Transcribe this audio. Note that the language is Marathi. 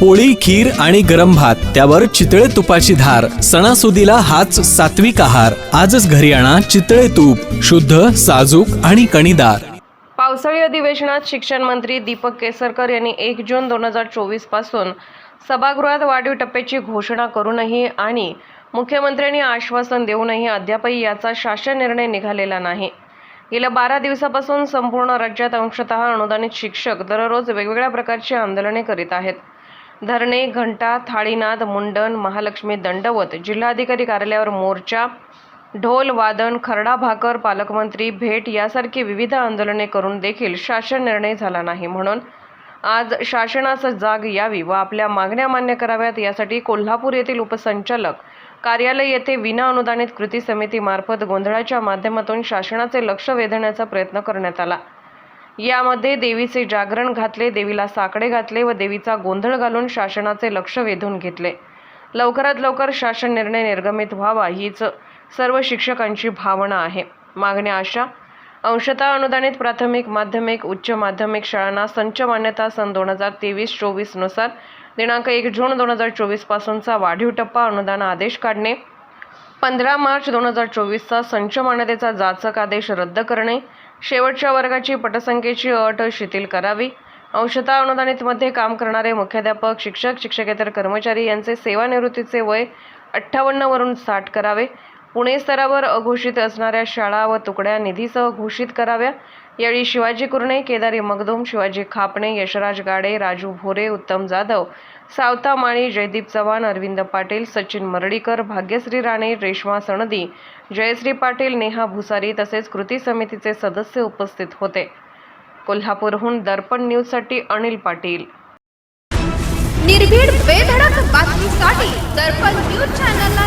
पोळी खीर आणि गरम भात त्यावर चितळे तुपाची धार सणासुदीला हाच सात्विक आहार. आजच घरी आणा चितळे तूप शुद्ध साजूक आणि कणीदार. पावसाळी अधिवेशनात शिक्षण मंत्री दीपक केसरकर यांनी एक जून दोन हजार चोवीसपासून सभागृहात वाढीव टप्प्याची घोषणा करूनही आणि मुख्यमंत्र्यांनी आश्वासन देऊनही अद्यापही याचा शासन निर्णय निघालेला नाही. गेल्या बारा दिवसापासून संपूर्ण राज्यात अंशतः अनुदानित शिक्षक दररोज वेगवेगळ्या प्रकारची आंदोलने करीत आहेत. धरणे घंटा थाळीनाद मुंडन महालक्ष्मी दंडवत जिल्हाधिकारी कार्यालयावर मोर्चा ढोल वादन खरडा भाकर पालकमंत्री भेट यासारखी विविध आंदोलने करून देखील शासन निर्णय झाला नाही म्हणून आज शासनास जाग यावी व आपल्या मागण्या मान्य कराव्यात यासाठी कोल्हापूर येथील उपसंचालक कार्यालय येथे विना अनुदानित कृती समितीमार्फत गोंधळाच्या माध्यमातून शासनाचे लक्ष वेधण्याचा प्रयत्न करण्यात आला. यामध्ये देवीचे जागरण घातले देवीला साकडे घातले व देवीचा गोंधळ घालून शासनाचे लक्ष वेधून घेतले. लवकरात लवकर शासन निर्णय निर्गमित व्हावा हीच सर्व शिक्षकांची भावना आहे. मागण्या अशा अंशतः अनुदानित प्राथमिक माध्यमिक उच्च माध्यमिक शाळांना संच मान्यता सन दोन हजार तेवीस चोवीसनुसार दिनांक एक जून दोन हजार चोवीसपासूनचा वाढीव टप्पा अनुदान आदेश काढणे पंधरा मार्च दोन हजार चोवीसचा संच मान्यतेचा जाचक आदेश रद्द करणे शेवटच्या वर्गाची पटसंख्येची अट शिथिल करावी. अंशता अनुदानितमध्ये काम करणारे मुख्याध्यापक शिक्षक शिक्षकेतर कर्मचारी यांचे सेवानिवृत्तीचे वय अठ्ठावन्नवरून साठ करावे. पुणे स्तरावर अघोषित असणाऱ्या शाळा व तुकड्या निधीसह घोषित कराव्या. यावेळी शिवाजी कुरणे केदारी मगदूम शिवाजी खापणे यशराज गाडे राजू भोरे उत्तम जाधव सावता माळी जयदीप चव्हाण अरविंद पाटील सचिन मरडीकर भाग्यश्री राणे रेश्मा सणदी जयश्री पाटील नेहा भुसारी तसेच कृती समितीचे सदस्य उपस्थित होते. कोल्हापूरहून दर्पण न्यूजसाठी अनिल पाटील. निर्भीड बेधडक बातमीसाठी दर्पण न्यूज चॅनलला